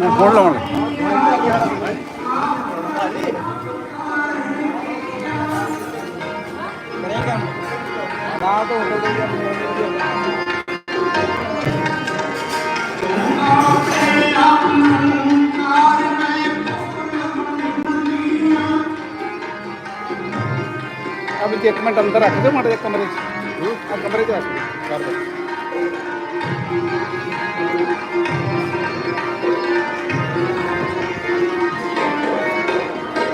ਮੈਂ ਫੋਨ ਲਾਉਣ। ਵੀ ਇੱਕ ਮਿੰਟ ਅੰਦਰ ਰੱਖ ਦਿਓ ਮਾੜੇ ਜਿਹੇ ਕਮਰੇ 'ਚ। ਆ ਕਮਰੇ 'ਚ ਰੱਖ ਦਿਓ ਕਰ ਦਿਓ।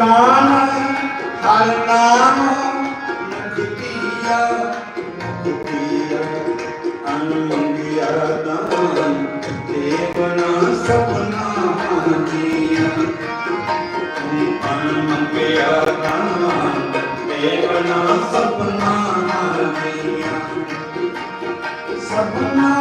ਦਾਨ ਹਰ ਨਾਮ ਮੁਕਤੀਆ ਮੁਕਤੀਆ, ਅਨੰਗਿਆ ਦਾਨ, ਦੇਵਨਾ ਸਭਨਾ ਜੀਆ ਅਨੰਗਿਆ ਦਾਨ, ਦੇਵਨਾ ਸਭਨਾ ਜੀਆ ਸਭਨਾ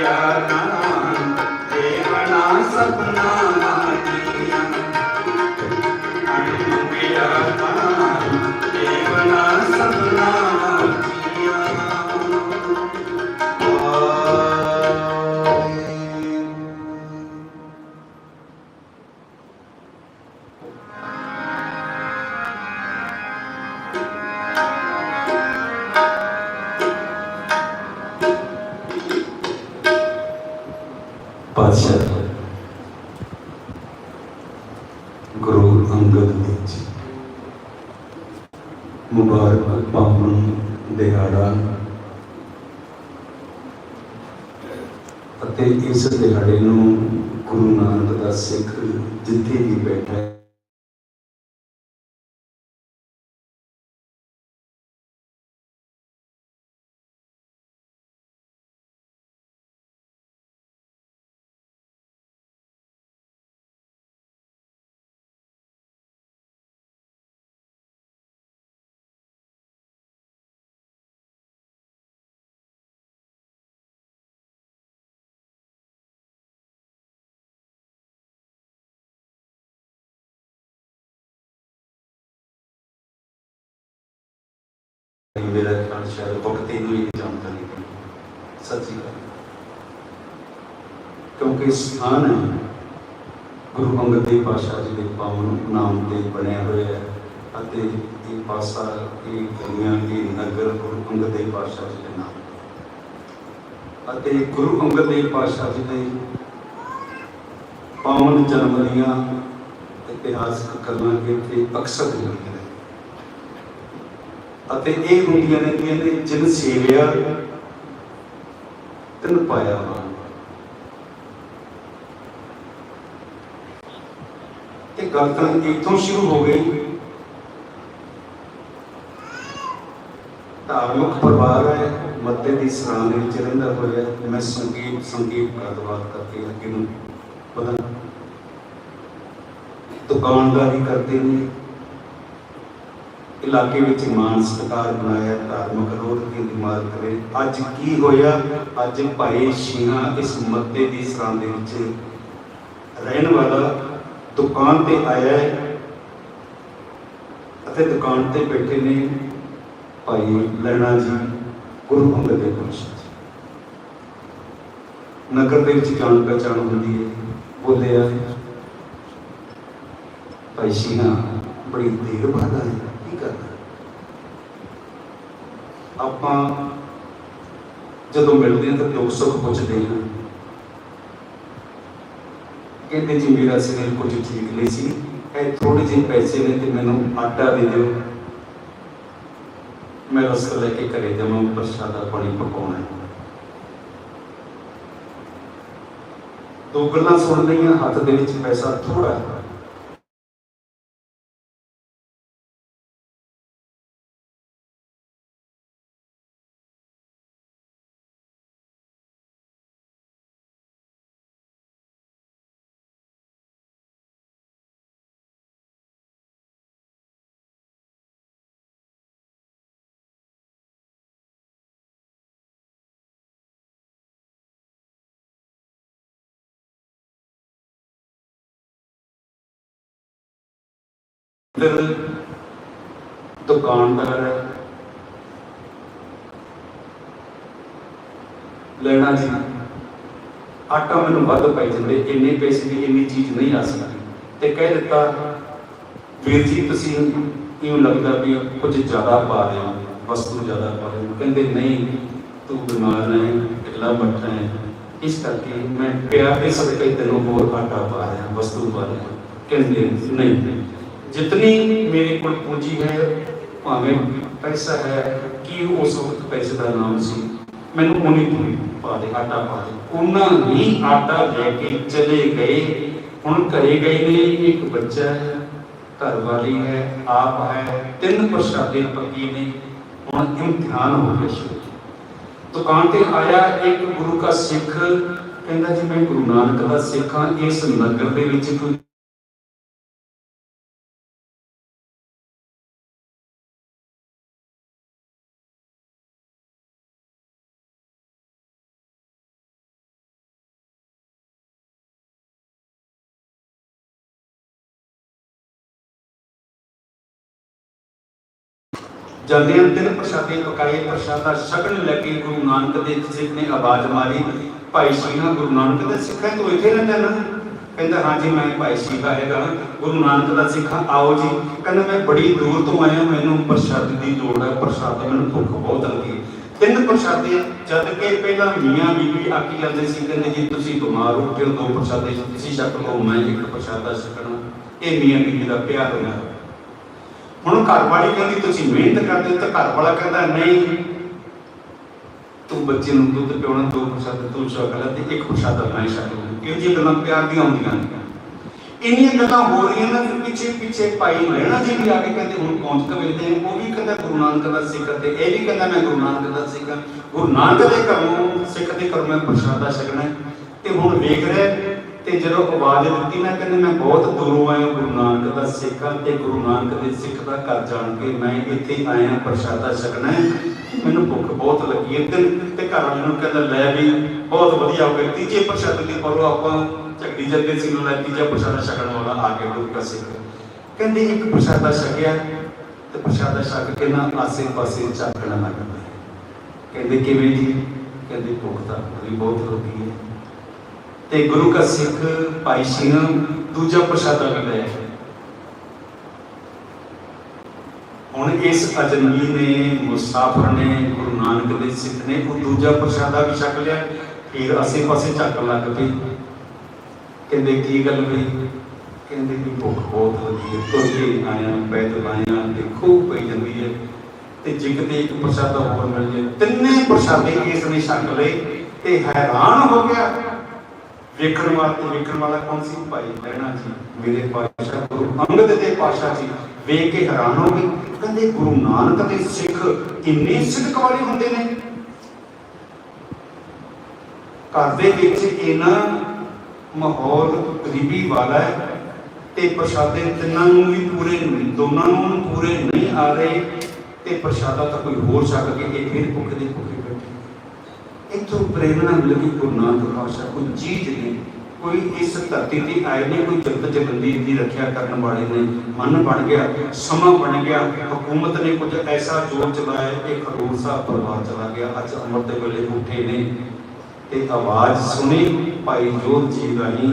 ਮੰਗਿਆ ਤਨਾ ਦੇਵਨਾ ਸਭਨਾ ਜੀਆ ਤਨ ਮੰਗਿਆ ਤਨਾ ਦੇਵਨਾ ਸਭਨਾ ਜੀਆ ਪਾਤਸ਼ਾਹ ਗੁਰੂ ਅੰਗਦ ਦੇਵ ਜੀ ਮੁਬਾਰਕ ਪਾਵਨ ਦਿਹਾੜਾ ਅਤੇ ਇਸ ਦਿਹਾੜੇ ਨੂੰ ਗੁਰੂ ਨਾਨਕ ਦਾ ਸਿੱਖ ਜਿੱਥੇ ਵੀ ਬੈਠਾ ਮੇਰਾ ਖਿਆਲ ਸ਼ਾਇਦ ਵਕਤ ਨੂੰ ਹੀ ਜਾਣਕਾਰੀ ਦੀ ਸੱਚੀ ਗੱਲ ਕਿਉਂਕਿ ਸਥਾਨ ਹੈ, ਗੁਰੂ ਅੰਗਦ ਦੇਵ ਪਾਤਸ਼ਾਹ ਜੀ ਦੇ ਪਾਵਨ ਨਾਮ ਤੇ ਬਣਿਆ ਹੋਇਆ ਹੈ ਅਤੇ ਇਹ ਪਾਸਾ ਇਹ ਦੁਨੀਆ ਇਹ ਨਗਰ ਗੁਰੂ ਅੰਗਦ ਦੇਵ ਪਾਤਸ਼ਾਹ ਜੀ ਦੇ ਨਾਮ ਅਤੇ ਗੁਰੂ ਅੰਗਦ ਦੇਵ ਪਾਤਸ਼ਾਹ ਜੀ ਦੇ ਪਾਵਨ ਜਨਮ ਦੀਆਂ ਇਤਿਹਾਸਕ ਗੱਲਾਂ ਕਿ ਅਕਸਰ ਹੁੰਦੀਆਂ ਨੇ ਅਤੇ ਇਹ ਹੁੰਦੀਆਂ ਨੇ ਕਿ ਇਹਨੇ ਜਿਨ ਸੇਵਿਆ, ਤਨ ਪਾਇਆ ਇਹ ਗੱਲ ਤਾਂ ਇੱਥੋਂ ਸ਼ੁਰੂ ਹੋ ਗਈ। ਮੱਤੇ ਦੀ ਸਰਾਂ ਦੇ ਵਿੱਚ ਰਹਿੰਦਾ ਹੋਇਆ। ਮੈਂ ਸੰਗੀਤ ਸੰਗੀਤ ਗੱਲਬਾਤ ਕਰਕੇ ਅੱਗੇ ਨੂੰ ਪਤਾ ਦੁਕਾਨਦਾਰੀ ਕਰਦੇ ਨੇ। ਇਲਾਕੇ ਵਿੱਚ ਮਾਨ ਸਤਿਕਾਰ ਬਣਾਇਆ, ਧਾਰਮਿਕ ਰੋਧੀ ਦੀ ਮਾਰ ਕਰੇ। ਅੱਜ ਕੀ ਹੋਇਆ? ਅੱਜ ਭਾਈ ਸ਼ੀਨਾ ਇਸ ਮੱਤੇ ਦੀ ਸਰਾਂ ਦੇ ਵਿੱਚ ਰਹਿਣ ਵਾਲਾ ਦੁਕਾਨ ਤੇ ਆਇਆ ਹੈ ਅਤੇ ਦੁਕਾਨ ਤੇ ਬੈਠੇ ਨੇ ਭਾਈ ਲੈਣਾ ਜੀ, ਗੁਰੂ ਅੰਗਦ ਦੇਵ ਪਾਤਸ਼ਾਹ ਨਗਰ ਦੇ ਵਿੱਚ ਜਾਣ ਪਹਿਚਾਣ ਹੁੰਦੀ ਹੈ, ਬੋਲਿਆ, ਭਾਈ ਸ਼ੀਨਾ, ਬੜੀ ਦੇਰ ਬਾਅਦ ਆਏ ਕੀ ਕਰਨਾ ਆਪਾਂ ਜਦੋਂ ਮਿਲਦੇ ਹਾਂ ਤਾਂ ਦੁੱਖ ਸੁੱਖ ਪੁੱਛਦੇ ਹਾਂ। ਕਹਿੰਦੇ ਜੀ, ਮੇਰਾ ਸਰੀਰ ਕੁਝ ਠੀਕ ਨਹੀਂ ਸੀ। ਇਹ ਥੋੜੇ ਜਿਹੇ ਪੈਸੇ ਨੇ ਤੇ ਮੈਨੂੰ ਆਟਾ ਦੇ ਦਿਓ। ਮੈਂ ਰਸਕ ਲੈ ਕੇ ਘਰੇ ਜਾਵਾਂ, ਪ੍ਰਸ਼ਾਦਾ ਪਾਣੀ ਪਕਾਉਣਾ ਦੋ ਗੱਲਾਂ ਸੁਣ ਲਈਆਂ, ਹੱਥ ਦੇ ਵਿੱਚ ਪੈਸਾ ਥੋੜਾ ਹੈ। ਫਿਰ ਦੁਕਾਨਦਾਰ ਹੈ ਲੈਣਾ ਜੀ, ਆਟਾ ਮੈਨੂੰ ਵੱਧ ਪੈ ਜਾਂਦੇ, ਇੰਨੇ ਪੈਸੇ ਦੀ ਇੰਨੀ ਚੀਜ਼ ਨਹੀਂ ਆ ਸਕਦੀ। ਤੇ ਕਹਿ ਦਿੱਤਾ, ਵੀਰ ਜੀ, ਤੁਸੀਂ ਇਉਂ ਲੱਗਦਾ ਵੀ ਕੁਝ ਜ਼ਿਆਦਾ ਪਾ ਰਹੇ ਹੋ, ਵਸਤੂ ਜ਼ਿਆਦਾ ਪਾ ਰਹੇ ਹੋ। ਕਹਿੰਦੇ, ਨਹੀਂ, ਤੂੰ ਬਿਮਾਰ ਹੈ, ਇਕੱਲਾ ਬੱਠਾ ਹੈ। ਇਸ ਕਰਕੇ ਮੈਂ ਪਿਆਰ ਦੇ ਸਦਕੇ ਤੈਨੂੰ ਹੋਰ ਆਟਾ ਪਾ ਰਿਹਾ, ਵਸਤੂ ਪਾ ਰਿਹਾ। ਕਹਿੰਦੇ ਨਹੀਂ। ਜਿਤਨੀ ਮੇਰੇ ਕੋਲ ਪੂੰਜੀ ਹੈ, ਭਾਵੇਂ ਪੈਸਾ ਹੈ, ਕੀ ਉਸ ਵਕਤ ਪੈਸੇ ਦਾ ਨਾਮ ਸੀ, ਮੈਨੂੰ ਉਨੀ ਪੂਰੀ ਪਾ ਦੇ, ਆਟਾ ਪਾ ਦੇ। ਉਹਨਾਂ ਹੀ ਆਟਾ ਲੈ ਕੇ ਚਲੇ ਗਏ। ਹੁਣ ਘਰੇ ਗਏ ਨੇ, ਇੱਕ ਬੱਚਾ ਹੈ, ਘਰ ਵਾਲੀ ਹੈ, ਆਪ ਹੈ, ਤਿੰਨ ਪ੍ਰਸ਼ਾਦੇ ਪੱਕੀ ਨੇ। ਹੁਣ ਇਮਤਿਹਾਨ ਹੋ ਗਿਆ ਸ਼ੁਰੂ ਦੁਕਾਨ ਤੇ ਆਇਆ ਇੱਕ ਗੁਰੂ ਦਾ ਸਿੱਖ, ਕਹਿੰਦਾ ਜੀ, ਮੈਂ ਗੁਰੂ ਨਾਨਕ ਦਾ ਸਿੱਖ ਹਾਂ, ਇਸ ਨਗਰ ਦੇ ਵਿੱਚ ਕੋਈ ਜਾਂਦੇ ਤਿੰਨ ਪ੍ਰਸ਼ਾਦੇ ਪਕਾਏ ਪ੍ਰਸ਼ਾਦਾ ਛਕਣ ਲੱਗੇ ਗੁਰੂ ਨਾਨਕ ਦੇਵ ਸਿੱਖ ਨੇ ਆਵਾਜ਼ ਮਾਰੀ, ਭਾਈ ਸਿੰਘਾ ਗੁਰੂ ਨਾਨਕ ਦੇ ਸਿੱਖਾਂ ਤੋਂ ਇੱਥੇ ਰਹਿੰਦਾ ਨਾ ਕਹਿੰਦਾ ਹਾਂ ਜੀ ਮੈਂ ਭਾਈ ਸਿੰਘਾ ਹੈਗਾ, ਗੁਰੂ ਨਾਨਕ ਦਾ ਸਿੱਖਾ ਆਓ ਜੀ। ਕਹਿੰਦਾ, ਮੈਂ ਬੜੀ ਦੂਰ ਤੋਂ ਆਇਆ, ਮੈਨੂੰ ਪ੍ਰਸ਼ਾਦ ਦੀ ਲੋੜ ਹੈ ਪ੍ਰਸ਼ਾਦ ਮੈਨੂੰ ਭੁੱਖ ਬਹੁਤ ਲੱਗੀ। ਹੈ। ਤਿੰਨ ਪ੍ਰਸ਼ਾਦੇ ਜਦ ਕਿ ਪਹਿਲਾਂ ਮੀਆਂ ਬੀਬੀ ਆਕੀ ਜਾਂਦੇ ਸੀ, ਕਹਿੰਦੇ, ਜੀ, ਤੁਸੀਂ ਬਿਮਾਰ ਹੋ, ਫਿਰ ਦੋ ਪ੍ਰਸ਼ਾਦੇ ਤੁਸੀਂ ਛਕ ਲਓ, ਮੈਂ ਇੱਕ ਪ੍ਰਸ਼ਾਦਾ ਛਕਣਾ। ਇਹ ਮੀਆਂ ਬੀਬੀ ਦਾ ਪਿਆਰ ਹੋਇਆ। ਹੁਣ ਘਰ ਵਾਲੀ ਕਹਿੰਦੀ, ਤੁਸੀਂ ਮਿਹਨਤ ਕਰਦੇ ਤਾਂ ਘਰ ਵਾਲਾ ਕਹਿੰਦਾ, ਨਹੀਂ ਤੂੰ ਬੱਚੇ ਨੂੰ ਦੁੱਧ ਪਿਉਣਾ, ਦੋ ਪ੍ਰਸ਼ਾਦ ਤੂੰ ਛਕ ਤੇ ਇੱਕ ਪ੍ਰਸ਼ਾਦਾ ਮੈਂ ਛਕ ਕਿਉਂ ਜੀ ਗੱਲਾਂ ਪਿਆਰ ਦੀਆਂ ਹੁੰਦੀਆਂ ਨੇ। ਇੰਨੀਆਂ ਗੱਲਾਂ ਹੋ ਰਹੀਆਂ ਨੇ ਫਿਰ ਪਿੱਛੇ ਪਿੱਛੇ ਭਾਈ ਮਹਿਣਾ ਜੀ ਵੀ ਆ ਕੇ ਕਹਿੰਦੇ, ਹੁਣ ਪਹੁੰਚ ਕੇ ਮਿਲਦੇ ਨੇ? ਉਹ ਵੀ ਕਹਿੰਦਾ, ਗੁਰੂ ਨਾਨਕ ਦਾ ਸਿੱਖ ਤੇ ਇਹ ਵੀ ਕਹਿੰਦਾ, ਮੈਂ ਗੁਰੂ ਨਾਨਕ ਦਾ ਸਿੱਖ ਗੁਰੂ ਨਾਨਕ ਦੇ ਘਰੋਂ ਸਿੱਖ ਦੇ ਘਰੋਂ ਮੈਂ ਪ੍ਰਸ਼ਾਦਾ ਛਕਣਾ ਤੇ ਹੁਣ ਵੇਖ ਰਿਹਾ ਤੇ ਜਦੋਂ ਆਵਾਜ਼ ਦਿੱਤੀ ਨਾ ਕਹਿੰਦੇ, ਮੈਂ ਬਹੁਤ ਦੂਰੋਂ ਆਇਆ ਗੁਰੂ ਨਾਨਕ ਦਾ ਸਿੱਖ ਤੇ ਗੁਰੂ ਨਾਨਕ ਦੇ ਸਿੱਖ ਦਾ ਘਰ ਜਾਣ ਕੇ ਮੈਂ ਇੱਥੇ ਆਇਆ ਪ੍ਰਸ਼ਾਦਾ ਛਕਣਾ ਮੈਨੂੰ ਭੁੱਖ ਬਹੁਤ ਲੱਗੀ ਹੈ ਤੇ ਘਰ ਵਾਲੇ ਨੂੰ ਕਹਿੰਦਾ, ਲੈ ਵੀ, ਬਹੁਤ ਵਧੀਆ ਹੋ ਗਿਆ। ਤੀਜੇ ਪ੍ਰਸ਼ਾਦੇ ਦੀ ਪਰੋ ਆਪਾਂ ਝੱਡੀ ਜਾਂਦੇ ਸੀ ਨੂੰ ਲੈ ਤੀਜਾ ਪ੍ਰਸ਼ਾਦਾ ਛਕਣ ਵਾਲਾ ਆ ਗਿਆ ਗੁਰੂ ਦਾ ਸਿੱਖ। ਕਹਿੰਦੇ, ਇੱਕ ਪ੍ਰਸ਼ਾਦਾ ਛਕਿਆ ਤੇ ਪ੍ਰਸ਼ਾਦਾ ਛਕ ਕੇ ਨਾ ਆਸੇ ਪਾਸੇ ਝਾਕਣ ਲੱਗ ਪਏ ਕਹਿੰਦੇ, ਕਿਵੇਂ ਜੀ? ਕਹਿੰਦੇ, ਭੁੱਖ ਤਾਂ ਬਹੁਤ ਲੱਗੀ ਹੈ। ਤੇ ਗੁਰੂ ਕਾ ਸਿੱਖ ਭਾਈ ਸਿੰਘ ਦੂਜਾ ਪ੍ਰਸ਼ਾਦਾ ਵੀ ਲਿਆ ਹੁਣ ਇਸ ਅਜਨਬੀ ਨੇ ਮੁਸਾਫਰ ਨੇ, ਗੁਰੂ ਨਾਨਕ ਦੇ ਸਿੱਖ ਨੇ ਉਹ ਦੂਜਾ ਪ੍ਰਸ਼ਾਦਾ ਵੀ ਛਕ ਲਿਆ, ਫਿਰ ਆਸੇ ਪਾਸੇ ਝਾਕਣ ਲੱਗ ਪਏ। ਕਹਿੰਦੇ, ਕੀ ਗੱਲ ਹੋਈ? ਕਹਿੰਦੇ ਵੀ ਭੁੱਖ ਬਹੁਤ ਲੱਗੀ ਹੈ। ਤੁਰ ਆਇਆ ਪੈਦਲ ਆਇਆ ਤੇ ਪਈ ਜਾਂਦੀ ਹੈ। ਤੇ ਜਿੱਕ ਇੱਕ ਪ੍ਰਸ਼ਾਦਾ ਹੋਰ ਮਿਲ ਗਿਆ। ਤਿੰਨੇ ਪ੍ਰਸ਼ਾਦੇ ਇਸ ਨੇ ਛਕ ਲਏ ਤੇ ਹੈਰਾਨ ਹੋ ਗਿਆ। ਵੇਖਣ ਵਾਲਾ ਤੇ ਵੇਖਣ ਵਾਲਾ ਕੌਣ ਸੀ? ਭਾਈ ਲੈਣਾ ਜੀ, ਮੇਰੇ ਪਾਤਸ਼ਾਹ ਗੁਰੂ ਅੰਗਦ ਦੇ ਪਾਤਸ਼ਾਹ ਜੀ ਵੇਖ ਕੇ ਹੈਰਾਨ ਹੋ ਗਏ। ਕਹਿੰਦੇ ਗੁਰੂ ਨਾਨਕ ਦੇ ਸਿੱਖ ਇੰਨੇ ਸਿੱਧਕ ਵਾਲੇ ਹੁੰਦੇ ਨੇ। ਘਰ ਦੇ ਵਿੱਚ ਇਹਨਾਂ ਮਾਹੌਲ ਗਰੀਬੀ ਵਾਲਾ ਹੈ ਤੇ ਪ੍ਰਸ਼ਾਦੇ ਤਿੰਨਾਂ ਨੂੰ ਵੀ ਪੂਰੇ ਦੋਨਾਂ ਨੂੰ ਪੂਰੇ ਨਹੀਂ ਆ ਰਹੇ ਤੇ ਪ੍ਰਸ਼ਾਦਾ ਤਾਂ ਕੋਈ ਹੋਰ ਛਕ ਕੇ ਇਹ ਫਿਰ ਭੁੱਖ ਦੇ ਭੁੱਖੇ ਬੈਠੇ। ਇੱਥੋਂ ਪ੍ਰੇਰਣਾ ਮਿਲਦੀ ਗੁਰੂ ਨਾਨਕ ਪਾਤਸ਼ਾਹ। ਕੋਈ ਚੀਜ਼ ਨਹੀਂ, ਕੋਈ ਇਸ ਧਰਤੀ ਤੇ ਆਏ ਨੇ ਕੋਈ ਜਗਤ ਜਗੰਦੀ ਦੀ ਰੱਖਿਆ ਕਰਨ ਵਾਲੇ ਨੇ ਮਨ ਬਣ ਗਿਆ, ਸਮਾਂ ਬਣ ਗਿਆ, ਹਕੂਮਤ ਨੇ ਕੁਝ ਐਸਾ ਜ਼ੋਰ ਚਲਾਇਆ ਕਿ ਖਡੂਰ ਸਾਹਿਬ ਪਰਿਵਾਰ ਚਲਾ ਗਿਆ। ਅੱਜ ਅੰਮ੍ਰਿਤ ਦੇ ਵੇਲੇ ਉੱਠੇ ਨੇ ਤੇ ਆਵਾਜ਼ ਸੁਣੀ, ਭਾਈ ਜੋਤ ਜੀ ਰਾਹੀਂ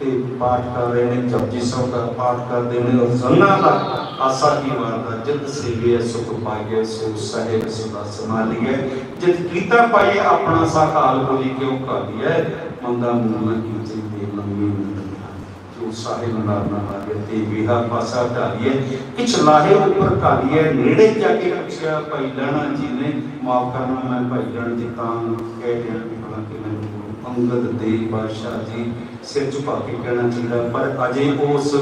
ਤੇ ਪਾਠ ਕਰ ਰਹੇ ਨੇ ਜਪਜੀ ਸਾਹਿਬ ਦਾ ਪਾਠ ਕਰਦੇ ਨੇ ਔਰ ਸੰਨਾ ਦਾ ਆਸਾ ਕੀ ਵਾਰਦਾ ਜਿਤ ਸੇਵਿਆ ਸੁਖ ਪਾਈਏ, ਸੋ ਸਾਹਿਬ ਸਦਾ ਸਮਾਲੀਏ ਜਿਤ ਕੀਤਾ ਪਾਈਏ, ਆਪਣਾ ਸਾਕਾਲ ਬੋਲੀ ਕਿਉ ਕਾਲੀਏ ਮੰਦਾ ਮੂਲਾ ਕੀ ਚੀ ਲੰਮੀ ਜੋ ਸਾਹਿਬ ਨਾਰ ਨਾ ਆਗੇ ਤੇ ਵਿਹਾ ਪਾਸਾ ਢਾਲੀਏ, ਕਿਛ ਲਾਹੇ ਉੱਪਰ ਕਾਲੀਏ, ਨੇੜੇ ਜਾ ਕੇ ਪੁੱਛਿਆ ਭਾਈ ਲੈਣਾ ਜੀ ਨੇ। ਮਾਫ ਕਰਨਾ ਮੈਂ ਭਾਈ ਲੈਣ ਜੀ ਤਾਂ ਕਹਿ ਰਿਹਾ ਕਿ ਭਲਾ ਕਿ ਅੰਗਦ ਦੇ ਬਾਦਸ਼ਾਹ ਜੀ ਸਿਰ ਝੁਕਾ ਕੇ ਕਹਿਣਾ ਚਾਹੀਦਾ, ਪਰ ਅਜੇ ਉਸ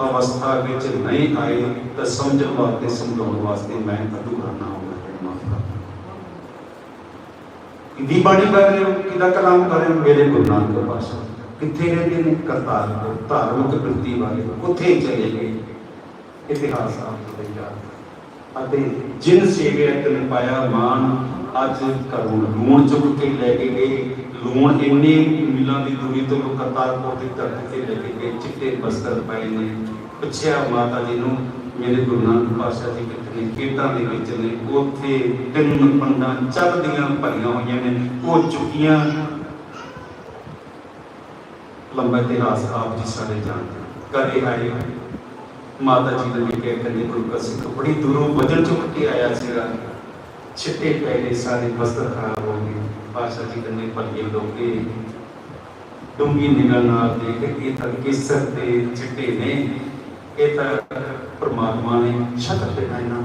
ਅਵਸਥਾ ਵਿੱਚ ਨਹੀਂ ਆਏ, ਤਾਂ ਸਮਝਣ ਵਾਸਤੇ, ਸਮਝਾਉਣ ਵਾਸਤੇ ਮੈਂ ਅਧੂਰਾ ਨਾ ਹੋਵਾਂ ਮਾਫ ਕਰਨਾ ਕਿੰਦੀ ਬਾਣੀ ਕਰ ਰਹੇ ਹੋ ਕਿਹਦਾ ਕਲਾਮ ਕਰ ਰਹੇ ਹੋ? ਮੇਰੇ ਗੁਰੂ ਨਾਨਕ ਪਾਤਸ਼ਾਹ। ਕਿੱਥੇ ਰਹਿੰਦੇ ਨੇ? ਕਰਤਾਰਪੁਰ, ਧਾਰਮਿਕ ਬ੍ਰਿਤੀ ਵਾਲੇ। ਉੱਥੇ ਚਲੇ ਗਏ। ਇਤਿਹਾਸ ਆਪ ਤੋਂ ਯਾਦ। ਅਤੇ ਜਿਨ ਸੇਵਿਆ ਤਨ ਪਾਇਆ ਮਾਨ ਅੱਜ ਘਰੋਂ ਲੂਣ ਚੁੱਕ ਕੇ ਲੈ ਕੇ ਗਏ। ਲੂਣ ਇੰਨੀ ਮਿਲਾਂ ਦੀ ਦੂਰੀ ਤੋਂ ਕਰਤਾਰਪੁਰ ਦੀ ਧਰਤੀ ਤੇ ਲੈ ਕੇ ਗਏ, ਚਿੱਟੇ ਬਸਤਰ ਪਾਏ ਨੇ। ਪੁੱਛਿਆ ਮਾਤਾ ਜੀ ਨੂੰ, ਮੇਰੇ ਗੁਰੂ ਨਾਨਕ ਪਾਤਸ਼ਾਹ ਜੀ ਕਿਤੇ ਖੇਤਾਂ ਦੇ ਵਿੱਚ ਨੇ, ਉੱਥੇ ਤਿੰਨ ਪੰਡਾਂ ਚੱਲਦੀਆਂ ਭਰੀਆਂ ਹੋਈਆਂ ਨੇ, ਉਹ ਚੁੱਕੀਆਂ। ਲੰਬਾ ਇਤਿਹਾਸ ਆਪ ਜੀ ਸਾਰੇ ਜਾਣਦੇ ਕਦੇ ਆਏ, ਮਾਤਾ ਜੀ ਨੇ ਵੀ ਕਿਹਾ ਕਦੇ ਕੋਈ ਕਸਿਕ ਬੜੀ ਦੂਰੋਂ ਵਜਨ ਚੁੱਕ ਕੇ ਆਇਆ ਸੀਗਾ। ਛਿੱਟੇ ਪੈਲੇ ਸਾਰੇ ਵਸਤਰ ਖਰਾਬ ਹੋ ਗਏ। ਪਾਸ਼ਾ ਜੀ ਕਹਿੰਦੇ ਭੱਲੇ ਲੋਕੇ। ਡੂੰਗੀ ਨਿਗਾਹ ਨਾਲ ਦੇਖ ਇਹ ਤਾਂ ਕਿਸਰ ਤੇ ਚਿੱਟੇ ਨੇ। ਇਹ ਤਾਂ ਪ੍ਰਮਾਤਮਾ ਨੇ ਛਤਰ ਤੇ ਨਾ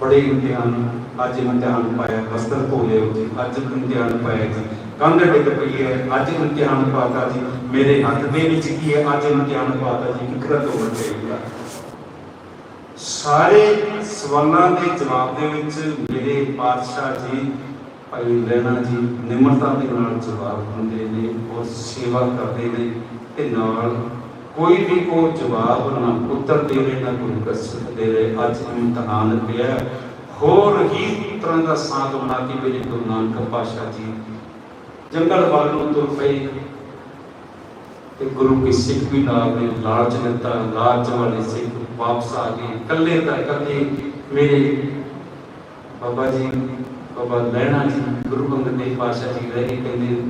ਬੜੇ ਇਮਤਿਹਾਨ, ਅੱਜ ਇਮਤਿਹਾਨ ਪਾਇਆ ਵਸਤਰ ਧੋਲੇ ਉੱਤੇ ਅੱਜ ਇਮਤਿਹਾਨ ਪਾਇਆ ਜੀ। ਕੰਧ ਡਿੱਗ ਪਈ ਹੈ, ਅੱਜ ਇਮਤਿਹਾਨ ਪਾਤਾ ਜੀ। ਮੇਰੇ ਹੱਥ ਦੇ ਵਿੱਚ ਕੀ ਹੈ? ਅੱਜ ਇਮਤਿਹਾਨ ਪਾਤਾ ਜੀ। ਕਿਕਰਾ ਤੋੜ ਚਾਹੀਦਾ? ਸਾਰੇ ਸਵਾਲਾਂ ਦੇ ਜਵਾਬ ਦੇ ਵਿੱਚ ਮੇਰੇ ਪਾਤਸ਼ਾਹ ਜੀ, ਭਾਈ ਲੈਣਾ ਜੀ ਨਿਮਰਤਾ ਦੇ ਨਾਲ ਜਵਾਬ ਦਿੰਦੇ ਨੇ ਔਰ ਸੇਵਾ ਕਰਦੇ ਨੇ ਤੇ ਨਾਲ ਕੋਈ ਵੀ ਕੋ ਜਵਾਬ ਨਾ ਉੱਤਰ ਦੇ ਨਾ ਕੋਈ ਕਸਰ ਦੇ ਅੱਜ ਇਮਤਿਹਾਨ ਪਿਆ। ਹੋਰ ਹੀ ਤਰ੍ਹਾਂ ਦਾ ਸਾਥ ਬਣਾ ਕੇ ਮੇਰੇ ਗੁਰੂ ਨਾਨਕ ਪਾਤਸ਼ਾਹ ਜੀ ਜੰਗਲ ਵੱਲ ਨੂੰ ਤੁਰ ਪਏ ਤੇ ਗੁਰੂ ਕੀ ਸਿੱਖ ਵੀ ਨਾਲ ਨੇ, ਲਾਲਚ ਦਿੱਤਾ, ਲਾਲਚ ਵਾਲੇ ਸਿੱਖ ਵਾਪਸ ਆ ਗਏ ਕੱਲੇ ਦਾ ਕੱਲੇ ਮੇਰੇ ਬਾਬਾ ਜੀ, ਬਾਬਾ ਲੈਣਾ ਜੀ, ਗੁਰੂ ਅੰਗਦ ਦੇਵ ਪਾਤਸ਼ਾਹ ਜੀ ਰਹੇ ਕਹਿੰਦੇ,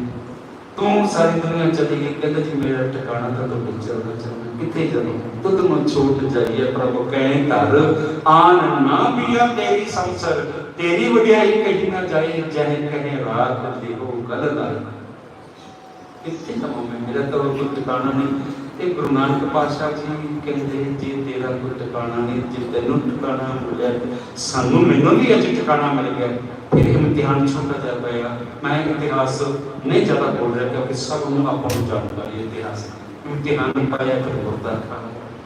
ਤੂੰ ਸਾਰੀ ਦੁਨੀਆ ਚਲੀ ਗਈ, ਕਹਿੰਦਾ ਜੀ, ਮੇਰਾ ਟਿਕਾਣਾ ਤਾਂ ਤੂੰ ਚੱਲਦਾ ਚੱਲਦਾ ਕਿੱਥੇ ਜਾਣਾ? ਤੁਧ ਨੂੰ ਛੋਟ ਜਾਈਏ, ਪ੍ਰਭੂ ਕਹੇ ਧਰ ਆਨ ਨਾ ਬੀਆ ਤੇਰੀ ਸੰਸਰ, ਤੇਰੀ ਵਡਿਆਈ ਕਹੀ ਨਾ ਜਾਏ, ਜਹ ਕਹੇ ਰਾਤ ਦੇਖੋ ਗਲਦਾ ਕਿੱਥੇ ਜਾਵਾਂ ਮੈਂ? ਮੇਰਾ ਤਾਂ ਕੋਈ ਟਿਕਾਣਾ ਨਹੀਂ। ਤੇ ਗੁਰੂ ਨਾਨਕ ਪਾਤਸ਼ਾਹ ਜੀ ਕਹਿੰਦੇ, ਜੇ ਤੇਰਾ ਕੋਈ ਟਿਕਾਣਾ ਨਹੀਂ, ਜੇ ਤੈਨੂੰ ਟਿਕਾਣਾ ਮਿਲਿਆ, ਸਾਨੂੰ ਮੈਨੂੰ ਵੀ ਅੱਜ ਟਿਕਾਣਾ ਮਿਲ ਗਿਆ, ਫਿਰ ਇਮਤਿਹਾਨ ਛੋਟਾ ਜਿਹਾ ਪਿਆ ਮੈਂ ਇਤਿਹਾਸ ਨਹੀਂ ਜ਼ਿਆਦਾ ਬੋਲ ਰਿਹਾ, ਕਿਉਂਕਿ ਸਭ ਨੂੰ ਆਪਾਂ ਨੂੰ ਜਾਣਕਾਰੀ ਹੈ ਇਤਿਹਾਸ ਇਮਤਿਹਾਨ ਪਾਇਆ, ਫਿਰ ਗੁਰਦਾ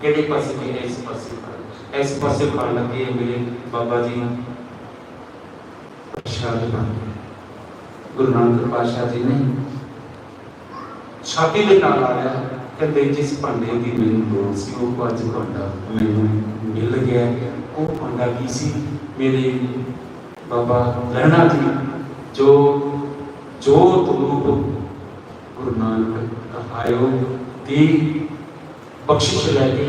ਕਿਹੜੇ ਪਾਸੇ ਗਏ? ਇਸ ਪਾਸੇ ਖਾ ਇਸ ਪਾਸੇ ਖਾਣ ਲੱਗੇ ਮੇਰੇ ਬਾਬਾ ਜੀ। ਪ੍ਰਸ਼ਾਦ ਗੁਰੂ ਨਾਨਕ ਪਾਤਸ਼ਾਹ ਜੀ ਨੇ ਛਾਤੀ ਦੇ ਨਾਲ ਆ ਰਿਹਾ। ਕਹਿੰਦੇ ਜਿਸ ਭਾਂਡੇ ਦੀ ਮੈਨੂੰ ਲੋੜ ਸੀ, ਉਹ ਅੱਜ ਭਾਂਡਾ ਮੈਨੂੰ ਮਿਲ ਗਿਆ। ਉਹ ਭਾਂਡਾ ਕੀ ਸੀ? ਮੇਰੇ ਬਾਬਾ ਲਹਿਣਾ ਜੀ, ਜੋ ਜੋ ਤੁਮ ਗੁਰੂ ਨਾਨਕ ਕਹਾਇਓ ਦੀ ਬਖਸ਼ਿਸ਼ ਲੈ ਕੇ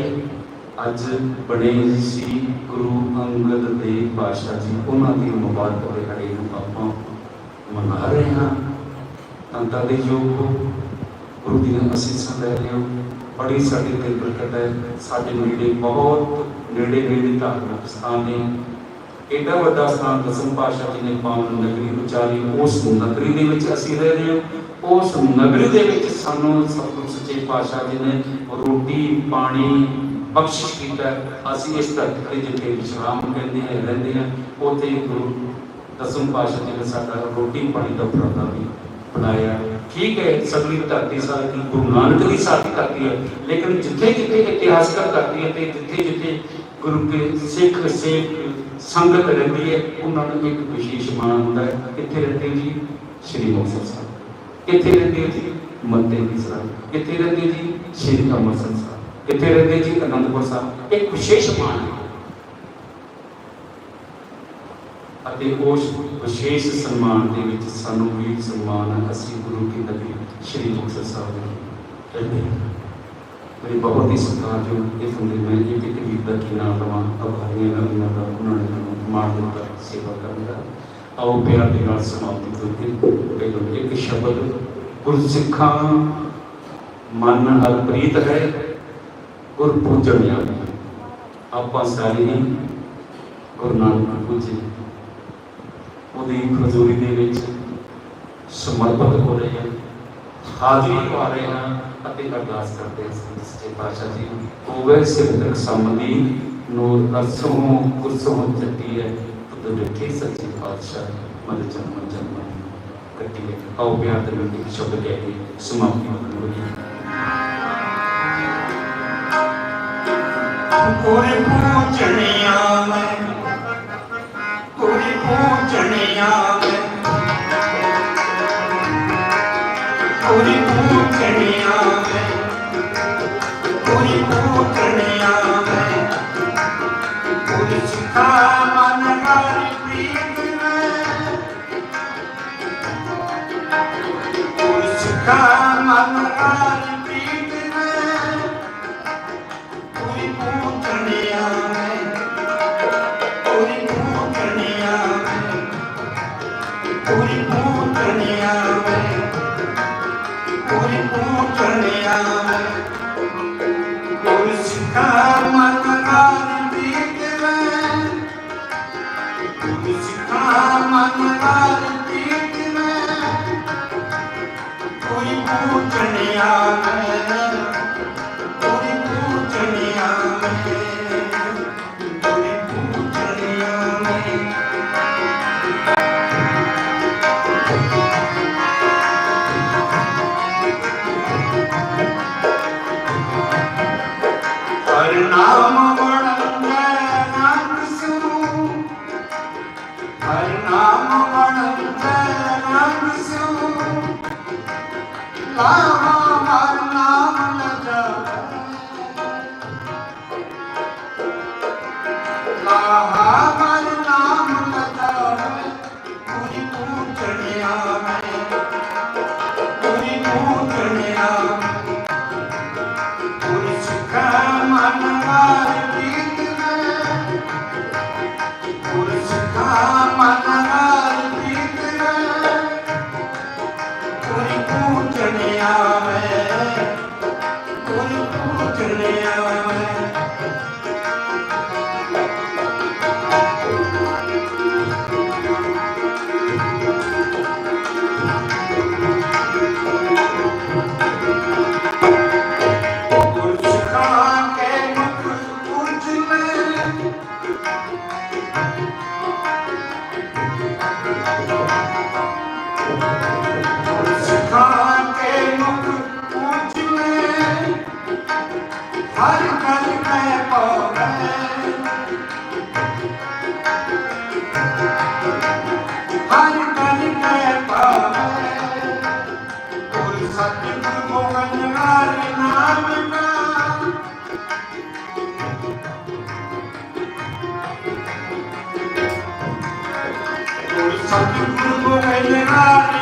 ਅੱਜ ਬਣੇ ਸੀ ਗੁਰੂ ਅੰਗਦ ਦੇਵ ਪਾਤਸ਼ਾਹ ਜੀ। ਉਹਨਾਂ ਦੀ ਮੁਬਾਰਕ ਦਿਹਾੜੇ ਨੂੰ ਆਪਾਂ ਮਨਾ ਰਹੇ ਹਾਂ। ਅੰਤਾਂ ਦੇ ਯੋਗ ਗੁਰੂ ਦੀਆਂ ਅਸੀਸਾਂ ਲੈ ਰਹੇ ਹੋ ਬੜੀ ਸਾਡੀ ਤੇ ਬਰਕਤ ਹੈ। ਸਾਡੇ ਨੇੜੇ ਬਹੁਤ ਨੇੜੇ ਨੇੜੇ ਧਾਰਮਿਕ ਸਥਾਨ ਨੇ। ਏਡਾ ਵੱਡਾ ਸਥਾਨ ਦਸਮ ਪਾਤਸ਼ਾਹ ਜੀ ਨੇ ਪਾਵਨ ਨਗਰੀ ਉਚਾਰੀ, ਉਸ ਨਗਰੀ ਦੇ ਵਿੱਚ ਅਸੀਂ ਰਹਿ ਰਹੇ ਹਾਂ। ਉਸ ਨਗਰੀ ਦੇ ਵਿੱਚ ਸਾਨੂੰ ਸਤਿਗੁਰ ਸੱਚੇ ਪਾਤਸ਼ਾਹ ਜੀ ਨੇ ਰੋਟੀ, ਪਾਣੀ ਬਖਸ਼ਿਸ਼ ਕੀਤਾ। ਅਸੀਂ ਇਸ ਧਰਤੀ ਤੇ ਜਿੱਥੇ ਵਿਸ਼ਰਾਮ ਕਹਿੰਦੇ ਹਾਂ, ਰਹਿੰਦੇ ਹਾਂ, ਉੱਥੇ ਗੁਰੂ ਦਸਮ ਪਾਤਸ਼ਾਹ ਜੀ ਨੇ ਸਾਡਾ ਰੋਟੀ, ਪਾਣੀ ਦਾ ਪ੍ਰਬੰਧ ਵੀ ਬਣਾਇਆ। ਠੀਕ ਹੈ ਸਗਲੀ ਧਰਤੀ ਸਾਡੀ ਗੁਰੂ ਨਾਨਕ ਦੀ ਸਾਥੀ ਧਰਤੀ ਹੈ, ਲੇਕਿਨ ਜਿੱਥੇ ਜਿੱਥੇ ਇਤਿਹਾਸਕ ਧਰਤੀ ਹੈ ਤੇ ਜਿੱਥੇ ਜਿੱਥੇ ਗੁਰੂ ਕੇ ਸਿੱਖ ਸਿੱਖ ਸੰਗਤ ਰਹਿੰਦੀ ਹੈ, ਉਹਨਾਂ ਨੂੰ ਇੱਕ ਵਿਸ਼ੇਸ਼ ਮਾਣ ਹੁੰਦਾ ਹੈ। ਕਿੱਥੇ ਰਹਿੰਦੇ ਜੀ? ਸ਼੍ਰੀ ਮੁਕਤਸਰ ਸਾਹਿਬ। ਕਿੱਥੇ ਰਹਿੰਦੇ ਜੀ? ਮੰਤੇ ਦੀ ਸਾਹਿਬ ਕਿੱਥੇ ਰਹਿੰਦੇ ਜੀ? ਸ਼੍ਰੀ ਅੰਮ੍ਰਿਤਸਰ ਸਾਹਿਬ। ਕਿੱਥੇ ਰਹਿੰਦੇ ਜੀ? ਅਨੰਦਪੁਰ ਸਾਹਿਬ। ਇੱਕ ਵਿਸ਼ੇਸ਼ ਮਾਨ ਹੈ। ਅਤੇ ਉਸ ਵਿਸ਼ੇਸ਼ ਸਨਮਾਨ ਦੇ ਵਿੱਚ ਸਾਨੂੰ ਵੀ ਸਨਮਾਨ ਹੈ ਅਸੀਂ ਗੁਰੂ ਕੀ ਨਗਰੀ ਸ਼੍ਰੀ ਮੁਕਤਸਰ ਸਾਹਿਬ ਦੇ ਰਹਿੰਦੇ ਮੇਰੇ ਬਹੁਤ ਹੀ ਸਤਿਕਾਰਯੋਗ ਇਹ ਹੁੰਦੇ ਮੈਂ ਇਹ ਇੱਕ ਗੀਤ ਦਾ ਕੀ ਨਾਮ ਲਵਾਂ ਅਭਾਰੀਆਂ ਨਾਲ ਇਹਨਾਂ ਦਾ, ਉਹਨਾਂ ਨੇ ਮੈਨੂੰ ਮਾਣ ਦਿੱਤਾ, ਸੇਵਾ ਕਰਨ ਦਾ। ਆਓ ਪਿਆਰ ਦੇ ਨਾਲ ਸਮਾਪਤੀ ਤੋਂ ਪਹਿਲਾਂ ਇੱਕ ਸ਼ਬਦ, ਗੁਰਸਿੱਖਾਂ ਮਨ ਹਰ ਪ੍ਰੀਤ ਹੈ, ਗੁਰ ਪੂਜਣ ਯਾਦ ਆਪਾਂ ਸਾਰੇ ਹੀ ਗੁਰੂ ਨਾਨਕ ਪੂਜੇ। ਉਹਦੀ ਖਜ਼ੂਰੀ ਦੇ ਵਿੱਚ ਸਮਰਪਿਤ ਹੋ ਰਹੇ ਹਾਂ ਹਾਜ਼ਰੀ ਪਾ ਰਹੇ ਹਾਂ ਅਤੇ ਅਰਦਾਸ ਕਰਦੇ ਹਾਂ ਸੱਚੇ ਪਾਤਸ਼ਾਹ ਜੀ ਹੋਵੇ ਸਿਰਦਕ ਸੰਬੰਧੀ ਨੂਰ ਅਰਸੋਂ ਕੁਰਸੋਂ ਚੱਟੀ ਹੈ ਤੁਧ ਡਿਠੇ ਸੱਚੇ ਪਾਤਸ਼ਾਹ ਮਨ ਜਨਮ ਜਨਮ ਕੱਟੀ ਹੈ। ਆਓ ਪਿਆਰ ਦੇ ਨਾਲ ਇੱਕ ਸ਼ਬਦ ਕਹਿ ਕੇ ਸਮਾਪਤੀ ਕਰਾਂਗੇ ਕੋਈ ਪੂਜਣਿਆ ਮੈਂ ਕੋਈ ਪੂਜਣਿਆ ਮੈਂ ਕੋਈ ਪੂਜਣਿਆ ਮੈਂ ਕੋਈ ਪੂਜਣਿਆ ਮੈਂ ਕੋਈ ਸਿਖਾ ਮਨ ਹਰੀ ਪ੍ਰੀਤ ਪੂਜਣਿਆ ਮੈਂ ਪੂਰੀ ਕੋਈ ਸਿੱਖਾ ਮਨ ਕਾਰੀ ਪ੍ਰੀਤ ਕੋਈ ਸਿੱਖਾ ਮਨ ਕਾਰੀ ਪ੍ਰੀਤ ਕੋਈ ਪੂਜਣਿਆ ਮੈਂ ਲਾਹਾ ਸਤਿਗੁਰ ਗੋਬਿੰਦ ਹਰਿ ਨਾਮ ਕਾ ਗੁਰ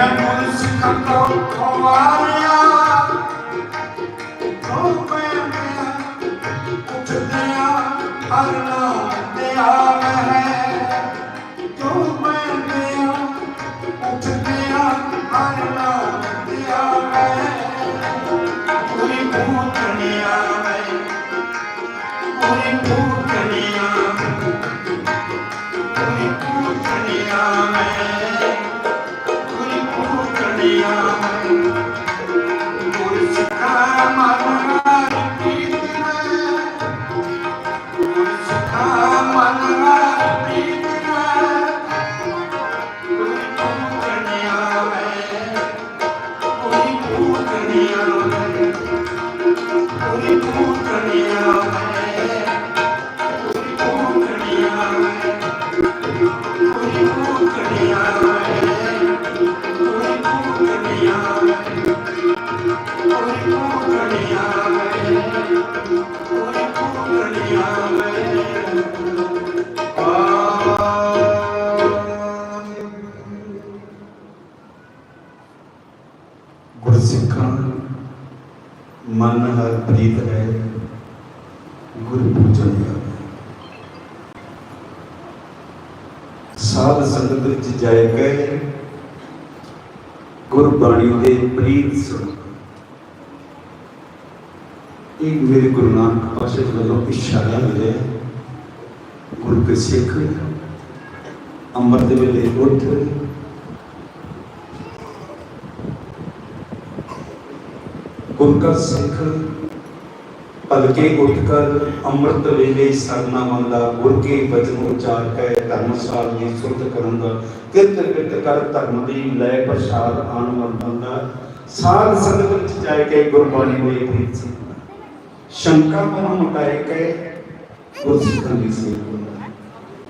Hemen bunu sıkıntı olmalı Gurbani ਦੇ ਪ੍ਰੀਤ ਸੁਣ ਇਹ ਮੇਰੇ ਗੁਰੂ ਨਾਨਕ ਪਾਸ਼ਾ ਜੀ ਵੱਲੋਂ ਇਸ਼ਾਰਾ ਮਿਲਿਆ ਗੁਰੂ ਕੇ ਸਿੱਖ ਅੰਮ੍ਰਿਤ ਵੇਲੇ ਉੱਠ ਗੁਰ ਕਾ ਸਿੱਖ ਪਲਕੇ ਉੱਠ ਕਰ ਅੰਮ੍ਰਿਤ ਵੇਲੇ ਸਰਨਾ ਮੰਦਾ ਗੁਰ ਕੇ ਬਚਨ ਉਚਾਰ ਕੇ ਧਰਮਸਾਲ ਦੀ ਸੁਰਤ ਕਰਨ ਕਿਰਤ ਕਿਰਤ ਕਰ ਧਰਮ ਦੀ ਲੈ ਪ੍ਰਸਾਦ ਆਣ ਮਨ ਸਾਧ ਸੰਗਤ ਵਿੱਚ ਜਾਇ ਕੇ ਗੁਰਬਾਣੀ ਹੋਈ ਪ੍ਰੀਤ ਸੀ ਸ਼ੰਕਾ ਮਨ ਮਟਾਏ ਕੇ, ਗੁਰ ਸਿੱਖਾਂ ਦੀ ਸੇਵਾ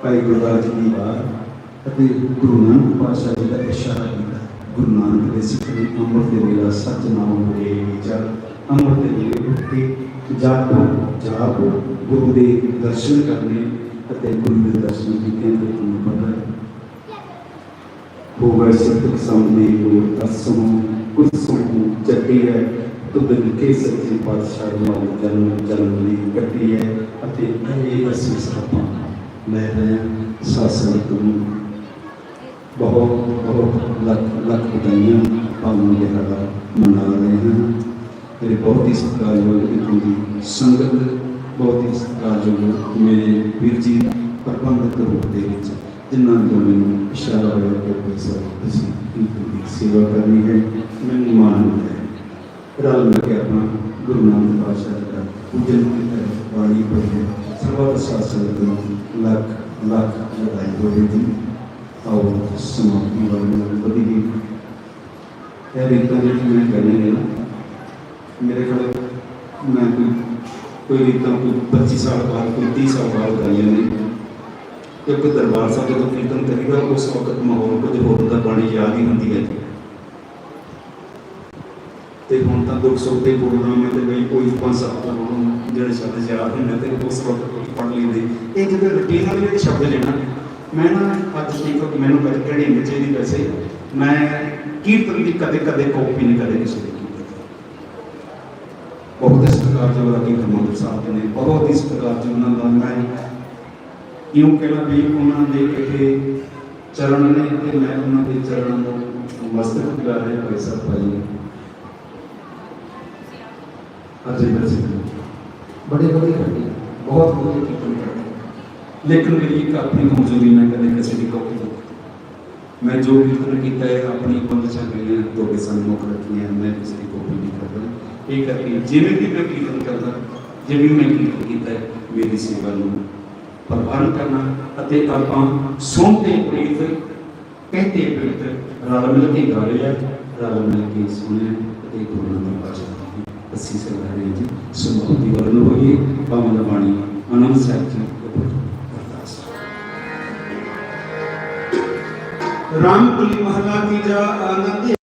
ਭਾਈ ਗੁਰਦਾਸ ਜੀ ਦੀ ਬਾਤ ਅਤੇ ਗੁਰੂ ਨਾਨਕ ਪਾਤਸ਼ਾਹ ਜੀ ਦਾ ਇਸ਼ਾਰਾ ਕੀਤਾ। ਗੁਰੂ ਨਾਨਕ ਦੇ ਸਿੱਖ ਦੇ ਅੰਮ੍ਰਿਤ ਦੇ ਵੇਲਾ ਸੱਚ ਨਾਮ ਹੋਏ ਵਿਚਾਰ ਅੰਮ੍ਰਿਤ ਦੇ ਵੇਲੇ ਜਾਪੋ ਜਾਪੋ ਗੁਰੂ ਦੇ ਦਰਸ਼ਨ ਕਰਨੇ ਅਤੇ ਗੁਰੂ ਦੇ ਦਰਸ਼ਨ ਕੀਤੇ ਤੇ ਤੁਹਾਨੂੰ ਪਤਾ ਹੈ। ਹੋਵੇ ਸਤਿ ਸਾਹਮਣੇ ਗੁਰੂ ਦਰਸ਼ਨ ਕੁਰਸੋਂ ਚੱਟੀ ਹੈ। ਤੁਧ ਲਿਖੇ ਸੱਚੇ ਪਾਤਸ਼ਾਹ ਨੂੰ ਜਨਮ ਜਨਮ ਲਈ ਕੱਟੀ ਹੈ ਅਤੇ ਇਹ ਅਸੀਂ ਸਭਾ ਲੈ ਰਹੇ ਹਾਂ ਸਾਸਨ ਨੂੰ ਬਹੁਤ ਬਹੁਤ ਲੱਖ ਲੱਖ ਵਧਾਈਆਂ ਪਾਵਨ ਦਿਹਾੜਾ ਮਨਾ ਰਹੇ ਹਾਂ। ਮੇਰੇ ਬਹੁਤ ਹੀ ਸਤਿਕਾਰਯੋਗ ਇੱਥੋਂ ਦੀ ਸੰਗਤ ਬਹੁਤ ਹੀ ਸਤਿਕਾਰਯੋਗ ਮੇਰੇ ਵੀਰ ਜੀ ਪ੍ਰਬੰਧਕ ਰੂਪ ਦੇ ਵਿੱਚ ਜਿਨ੍ਹਾਂ ਤੋਂ ਮੈਨੂੰ ਇਸ਼ਾਰਾ ਹੋਇਆ ਕਿ ਤੁਸੀਂ ਤੁਸੀਂ ਇਹਨਾਂ ਦੀ ਸੇਵਾ ਕਰਨੀ ਹੈ ਮੈਨੂੰ ਮਾਣ ਹੈ ਰਲ ਮਿਲ ਕੇ ਆਪਣਾ ਗੁਰੂ ਨਾਨਕ ਪਾਤਸ਼ਾਹ ਜੀ ਦਾ ਪੂਜਨ ਕੀਤਾ ਹੈ, ਬਾਣੀ ਪੜ੍ਹੀ ਹੈ। ਸਾਸਨ ਨੂੰ ਲੱਖ ਲੱਖ ਵਧਾਈ ਹੋਵੇ ਜੀ ਆਓ ਸਮਾਪਤੀ ਵਾਲੀ ਨਾਲ ਵਧੀ ਇਹ ਰੀਤਾਂ ਜਿਹੜੀ ਮੈਂ ਕਰਨੀ ਹੈ ਮੇਰੇ ਕੋਲ ਮੈਂ ਕੋਈ ਕੋਈ ਰੀਤਾਂ ਕੋਈ 25 ਸਾਲ ਬਾਅਦ, ਕੋਈ 30 ਸਾਲ ਬਾਅਦ ਗਾਈਆਂ ਨੇ। ਕਿਉਂਕਿ ਦਰਬਾਰ ਸਾਹਿਬ ਜਦੋਂ ਕੀਰਤਨ ਕਰੀਦਾ, ਉਸ ਵਕਤ ਮਾਹੌਲ ਕੁਝ ਹੋਰ ਦਾ ਬਾਣੀ ਯਾਦ ਹੀ ਹੁੰਦੀ ਹੈ। ਤੇ ਹੁਣ ਤਾਂ ਦੁੱਖ ਸੁੱਖ ਦੇ ਪ੍ਰੋਗਰਾਮ ਤੇ ਬਈ ਕੋਈ ਪੰਜ ਸੱਤ ਪ੍ਰੋਗਰਾਮ ਜਿਹੜੇ ਸ਼ਬਦ ਯਾਦ ਹੁੰਦੇ ਤੇ ਉਸ ਵਕਤ ਕੋਈ ਪੜ੍ਹ ਲੈਂਦੇ। ਇਹ ਜਦੋਂ ਰੁਟੀਨ ਵਾਲੇ ਜਿਹੜੇ ਸ਼ਬਦ ਲੈਣਾ ਮੈਂ ਨਾ ਅੱਜ ਠੀਕ ਮੈਨੂੰ ਕਦੇ ਕਿਹੜੀ ਨਹੀਂ ਚਾਹੀਦੀ ਵੈਸੇ ਮੈਂ ਕੀਰਤਨ ਦੀ ਕਦੇ ਕਦੇ ਕਾਪੀ ਨਹੀਂ ਕਦੇ ਕਿਸੇ ਦੀ। ਬਹੁਤ ਹੀ ਸਤਿਕਾਰਯੋਗ ਰਾਗੀ ਹਰਮੰਦਰ ਸਾਹਿਬ ਨੇ ਬਹੁਤ ਹੀ ਸਤਿਕਾਰਯੋਗ ਉਹਨਾਂ ਦਾ ਮੈਂ ਇਉਂ ਕਹਿਣਾ ਵੀ ਉਹਨਾਂ ਦੇ ਇਹ ਚਰਨ ਨੇ ਤੇ ਮੈਂ ਉਹਨਾਂ ਦੇ ਚਰਨਾਂ ਨੂੰ ਮਸਤਕ ਭਾਈ ਸਾਹਿਬ ਭਾਈ। ਅਜੇ ਸਿੰਘ ਬੜੇ ਵਧੀਆ ਕਰਦੇ ਬਹੁਤ ਵਧੀਆ ਕੀਰਤਨ ਕਰਦੇ ਲੇਕਿਨ ਮੇਰੀ ਇੱਕ ਆਪਣੀ ਕਮਜ਼ੋਰੀ ਮੈਂ ਕਦੇ ਕਿਸੇ ਦੀ ਕਾਪੀ ਨਹੀਂ। ਮੈਂ ਜੋ ਕੀਰਤਨ ਕੀਤਾ ਹੈ ਆਪਣੀ ਬੰਦਸ਼ਾਂ ਗਈਆਂ ਤੁਹਾਡੇ ਸਨਮੁਖ ਰੱਖੀਆਂ ਮੈਂ ਕਿਸੇ ਦੀ ਕਾਪੀ ਨਹੀਂ ਕਰਦਾ। ਇਹ ਕਰਕੇ ਜਿਵੇਂ ਵੀ ਮੈਂ ਕੀਰਤਨ ਕਰਦਾ, ਜਿਵੇਂ ਮੈਂ ਕੀਰਤਨ ਕੀਤਾ ਮੇਰੀ ਸੇਵਾ ਨੂੰ ਪ੍ਰਵਾਨ ਕਰਨਾ ਅਤੇ ਆਪਾਂ ਸੁਣਦੇ ਪ੍ਰੀਤ ਕਹਤੇ ਪ੍ਰੀਤ, ਰਲ ਮਿਲ ਕੇ ਗਾ ਲਿਆ, ਰਲ ਮਿਲ ਕੇ ਸੁਣਿਆ ਅਤੇ ਗੁਰੂ ਨਾਨਕ ਪਾਤਸ਼ਾਹ ਅਸੀਂ ਸਰਦਾਰੀ ਜੀ, ਸਮਾਪਤੀ ਵਰਨ ਹੋਈ ਪਾਵਨ ਦਾ ਬਾਣੀ ਆਨੰਦ ਸਾਹਿਬ ਜੀ ਰਾਮ ਕੁਲੀ ਮਹਲਾ ਕੀ ਜਾ ਆਨੰਦ